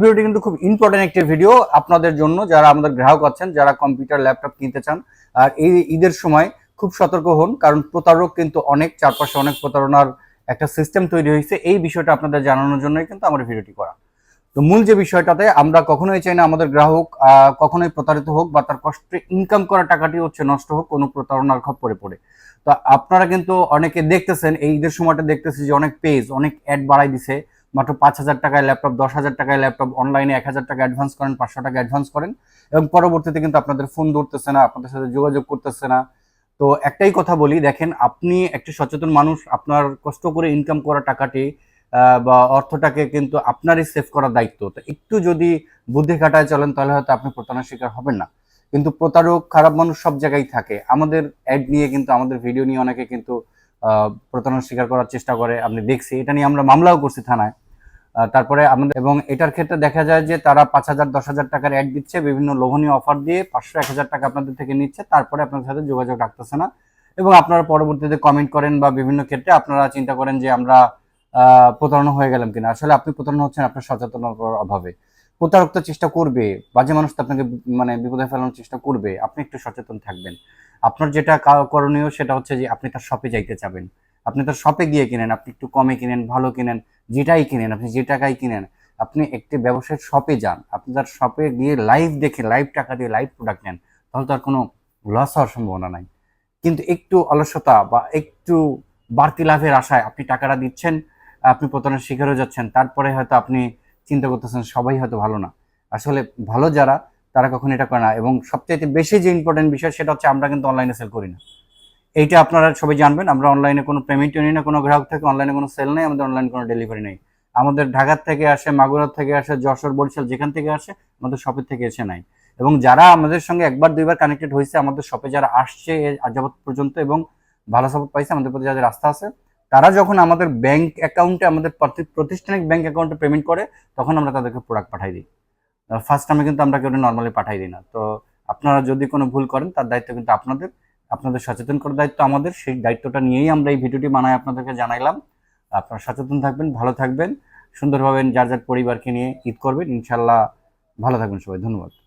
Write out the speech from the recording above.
ভিডিওটি কিন্তু খুব ইম্পর্টেন্ট একটি ভিডিও আপনাদের জন্য, যারা আমাদের গ্রাহক আছেন, যারা কম্পিউটার ল্যাপটপ কিনতে চান, আর এই ঈদের সময় খুব সতর্ক হন, কারণ প্রতারক কিন্তু অনেক, চারপাশে অনেক প্রতারণার একটা সিস্টেম তৈরি হয়েছে। এই বিষয়টা আপনাদের জানানোর জন্যই কিন্তু আমার ভিডিওটি করা। তো মূল যে বিষয়টাতে, আমরা কখনোই চাই না আমাদের গ্রাহক কখনোই প্রতারিত হোক বা তার কষ্টে ইনকাম করা টাকাটি হচ্ছে নষ্ট হোক, কোনো প্রতারণার খপ্পরে পড়ে। তো আপনারা কিন্তু অনেকে দেখতেছেন, এই ঈদের সময়টা দেখতেছি যে অনেক পেজ অনেক অ্যাড বাড়াই দিছে। মাত্র পাঁচ হাজার টাকায় ল্যাপটপ, দশ হাজার টাকায় ল্যাপটপ অনলাইনে এক হাজার টাকা অ্যাডভান্স করেন, পাঁচশো টাকা অ্যাডভান্স করেন এবং পরবর্তীতে কিন্তু আপনাদের ফোন ধরতেছে না, আপনাদের সাথে যোগাযোগ করতেছে না। তো একটাই কথা বলি, দেখেন আপনি একটি সচেতন মানুষ, আপনার কষ্ট করে ইনকাম করা টাকাটি বা অর্থটাকে কিন্তু আপনারই সেভ করার দায়িত্ব। তো একটু যদি বুদ্ধি খাটায় চলেন, তাহলে হয়তো আপনি প্রতারণার শিকার হবেন না। কিন্তু প্রতারক, খারাপ মানুষ সব জায়গায় থাকে। আমাদের অ্যাড নিয়ে কিন্তু, আমাদের ভিডিও নিয়ে অনেকে কিন্তু আহ, স্বীকার করার চেষ্টা করে আপনি দেখছি। এটা নিয়ে আমরা মামলাও করছি থানায়। তারপরে আমাদের এবং এটার ক্ষেত্রে দেখা যায় যে তারা পাঁচ হাজার দশ হাজার টাকার অ্যাড দিচ্ছে বিভিন্ন লোভনীয় অফার দিয়ে পাঁচশো এক হাজার টাকা আপনাদের থেকে নিচ্ছে তারপরে আপনাদের সাথে যোগাযোগ রাখতেছে না। এবং আপনারা পরবর্তীতে কমেন্ট করেন বা বিভিন্ন ক্ষেত্রে আপনারা চিন্তা করেন যে আমরা প্রতারণা হয়ে গেলাম কিনা। আসলে আপনি প্রতারণা হচ্ছেন আপনার সচেতনতার অভাবে। প্রতারক তো চেষ্টা করবে, বাজে মানুষ তো আপনাকে মানে বিপদে ফেলানোর চেষ্টা করবে, আপনি একটু সচেতন থাকবেন। আপনার যেটা করণীয় সেটা হচ্ছে যে আপনি তার শপে যাইতে চাবেন। আপনি তার শপে গিয়ে কিনেন, আপনি একটু কমে কিনেন, ভালো কিনেন, যেটাই কিনেন, আপনি যে টাকায় কিনেন, আপনি একটি ব্যবসায়িক শপে যান, আপনি তার শপে গিয়ে লাইভ দেখে লাইভ টাকা দিয়ে লাইভ প্রোডাক্ট নেন, তাহলে তার কোনো লস হওয়ার সম্ভাবনা নাই। কিন্তু একটু অলসতা বা একটু বাড়তি লাভের আশায় আপনি টাকাটা দিচ্ছেন, আপনি প্রতারণার শিকার হয়ে যাচ্ছেন, তারপরে হয়তো আপনি চিন্তা করতেছেন, সবাই হয়তো ভালো না। আসলে ভালো যারা, তারা কখনো এটা করে না। এবং সবচেয়ে বেশি যে ইম্পর্টেন্ট বিষয়, সেটা হচ্ছে আমরা কিন্তু অনলাইনে সেল করি না। এইটা আপনারা সবাই জানবেন, আমরা অনলাইনে কোনো পেমেন্টও নিই না, কোনো গ্রাহক থেকে অনলাইনে কোনো সেল নেই, আমাদের অনলাইনে কোনো ডেলিভারি নেই। আমাদের ঢাকার থেকে আসে, মাগুরার থেকে আসে, যশোর, বরিশাল, যেখান থেকে আসে, আমাদের শপের থেকে এসে নাই। এবং যারা আমাদের সঙ্গে একবার, দুইবার কানেক্টেড হয়েছে, আমাদের শপে যারা আসছে যাবৎ পর্যন্ত এবং ভালো সাপোর্ট পাইছে, আমাদের প্রতি যাদের আস্থা আছে তারা যখন আমাদের ব্যাংক অ্যাকাউন্টে আমাদের প্রতি- প্রতিষ্ঠানিক ব্যাংক অ্যাকাউন্টে পেমেন্ট করে, তখন আমরা তাদেরকে প্রোডাক্ট পাঠাই দিই। ফার্স্ট টাইমে কিন্তু আমরা কেউ নর্মালি পাঠাই দিই না। তো আপনারা যদি কোনো ভুল করেন, তার দায়িত্ব কিন্তু আপনাদের। আপনাদের সচেতন করার দায়িত্ব আমাদের। সেই দায়িত্বটা নিয়েই আমরা এই ভিডিওটি বানাই আপনাদেরকে জানাইলাম। আপনারা সচেতন থাকবেন, ভালো থাকবেন। সুন্দরভাবে যার যার পরিবারকে নিয়ে ঈদ করবেন। ইনশাল্লাহ ভালো থাকবেন সবাই। ধন্যবাদ।